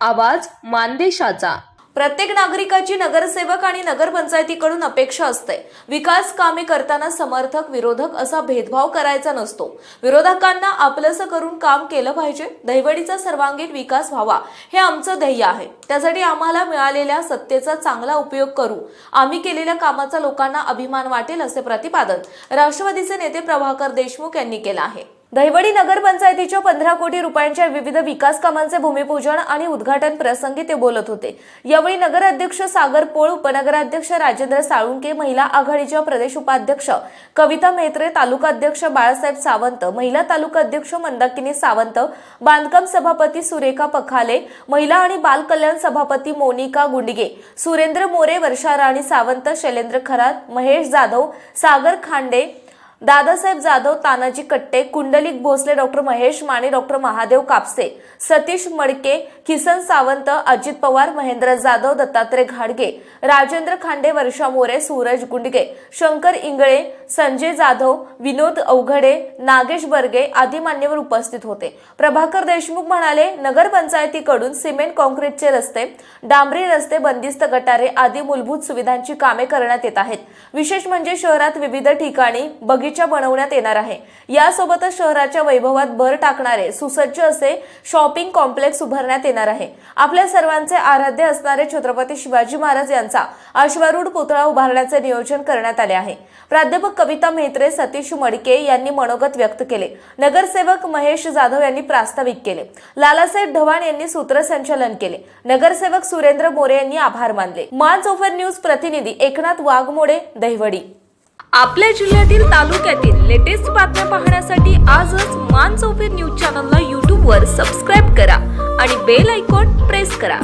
आवाज मानदेशाचा. प्रत्येक नागरिकाची नगरसेवक आणि नगरपंचायतीकडून अपेक्षा असते. विकास कामे करताना समर्थक विरोधक असा भेदभाव करायचा नसतो. विरोधकांना आपलंसं करून काम केलं पाहिजे. दहिवडीचा सर्वांगीण विकास व्हावा हे आमचं ध्येय आहे. त्यासाठी आम्हाला मिळालेल्या सत्तेचा चांगला उपयोग करू. आम्ही केलेल्या कामाचा लोकांना अभिमान वाटेल असे प्रतिपादन राष्ट्रवादीचे नेते प्रभाकर देशमुख यांनी केलं आहे. दहिवडी नगरपंचायतीच्या पंधरा कोटी रुपयांच्या विविध विकास कामांचे भूमिपूजन आणि उद्घाटन प्रसंगी ते बोलत होते. यावेळी नगराध्यक्ष सागर पोळ उपनगराध्यक्ष राजेंद्र साळुंके महिला आघाडीच्या प्रदेश उपाध्यक्ष कविता मेहत्रे तालुका अध्यक्ष बाळासाहेब सावंत महिला तालुका अध्यक्ष मंदाकिनी सावंत बांधकाम सभापती सुरेखा पखाले महिला आणि बाल कल्याण सभापती मोनिका गुंडगे सुरेंद्र मोरे वर्षा राणी सावंत शैलेंद्र खरात महेश जाधव सागर खांडे दादासाहेब जाधव तानाजी कट्टे कुंडलिक भोसले डॉक्टर महेश माने डॉक्टर महादेव कापसे सतीश मडके किसन सावंत अजित पवार महेंद्र जाधव दत्तात्रय घाडगे राजेंद्र खांडे वर्षा मोरे सूरज गुंडगे शंकर इंगळे संजय जाधव विनोद अवघडे नागेश बर्गे आदी मान्यवर उपस्थित होते. प्रभाकर देशमुख म्हणाले नगरपंचायतीकडून सिमेंट कॉन्क्रीटचे रस्ते डांबरी रस्ते बंदिस्त गटारे आदी मूलभूत सुविधांची कामे करण्यात येत आहेत. विशेष म्हणजे शहरात विविध ठिकाणी बगीचा बनवण्यात येणार आहे. यासोबतच शहराच्या वैभवात भर टाकणारे सुसज्ज असे शॉपिंग कॉम्प्लेक्स उभारण्यात येणार आहे. आपल्या सर्वांचे आराध्य असणारे छत्रपती शिवाजी महाराज यांचा अश्वारूढ पुतळा उभारण्याचे नियोजन करण्यात आले आहे. प्राध्यापक कविता मेहत्रे सतीश मडके यांनी मनोगत व्यक्त केले. नगरसेवक महेश जाधव यांनी प्रास्ताविक केले. लालासाहेब ढवाण यांनी सूत्रसंचालन केले. नगरसेवक सुरेंद्र मोरे यांनी आभार मानले. मान ओफर न्यूज प्रतिनिधी एकनाथ वाघमोडे दहिवडी. आपल्या जिल्ह्यातील तालुक्यातील लेटेस्ट बातम्या पाहण्यासाठी आजच मान चौफेर न्यूज चॅनलला यूट्यूबवर सबस्क्राईब करा आणि बेल आयकॉन प्रेस करा.